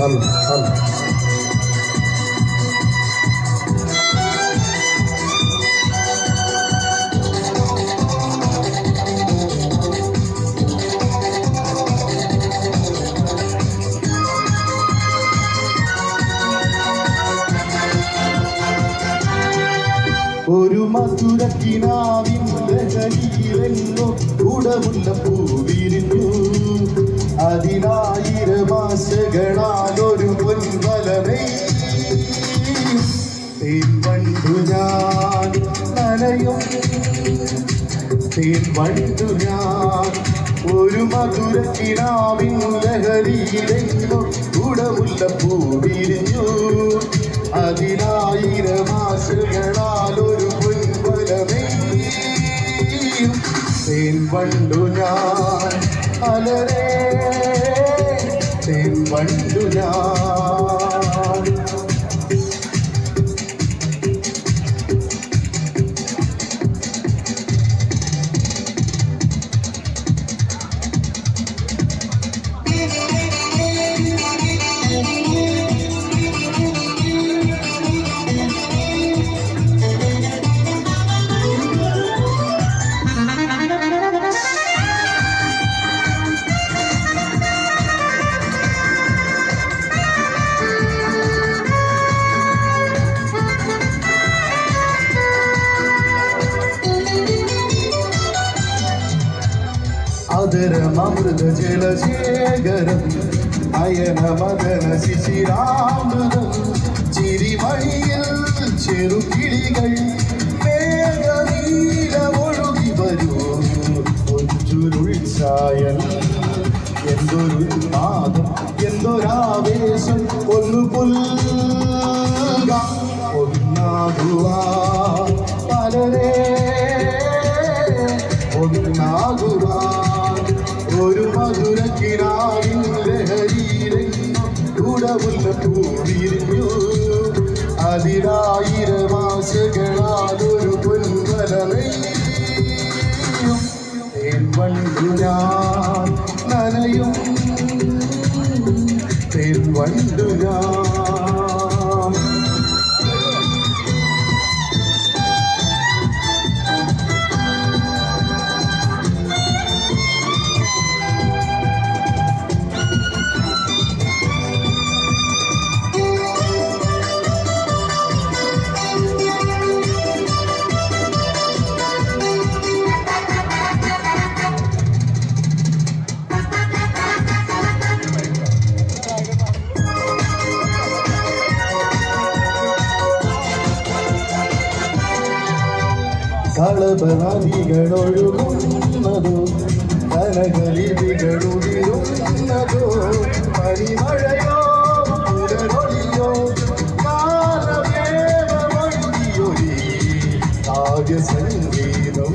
ഹം ഹം ഒരു മധുരക്കിനാവിൻ ലഹരിയിലെങ്ങോ കുടമുള്ള പൂവിരിഞ്ഞു. ഒരു ലഹരിയിലെങ്ങോ കുടമുള്ള പൂവിരിഞ്ഞു അതിനായിരം ആശകളാൽ ഒരു പൊൻവലമേ. തേൻ വണ്ടു ഞാൻ അലരേ. തേൻ വണ്ടു ഞാൻ അതരമൃത ജലശേഖരം അയനമദന ശിശിരാമൃതം ചിരിമണിയിൽ ചെറുകിളികൾ മേഘനീലമൊഴുകി വരൂ. ചായൽ എന്തൊരു നാദം എന്തൊരാവേശം ഒന്നു പുൽക. ഒന്നാകുവാ പലരേ ഒന്നാകുവാൻ ഒരു മധുരക്കിനാവിൻ ലഹരിയിലെങ്ങും കുടവുള്ള പൂവിരിഞ്ഞു അതിനായിരം ആശകളാലൊരു പൊൻവലമയും തേൻ വണ്ടു ഞാൻ നനയും. തേൻ കളപനദികളൊഴുകുന്നതോ കനകലിപികളുതിരുന്നതോ പരിമഴയോ പുലരൊളിയോ കാലമേവൊഴുകിയൊരി കാവ്യസംഗീതം.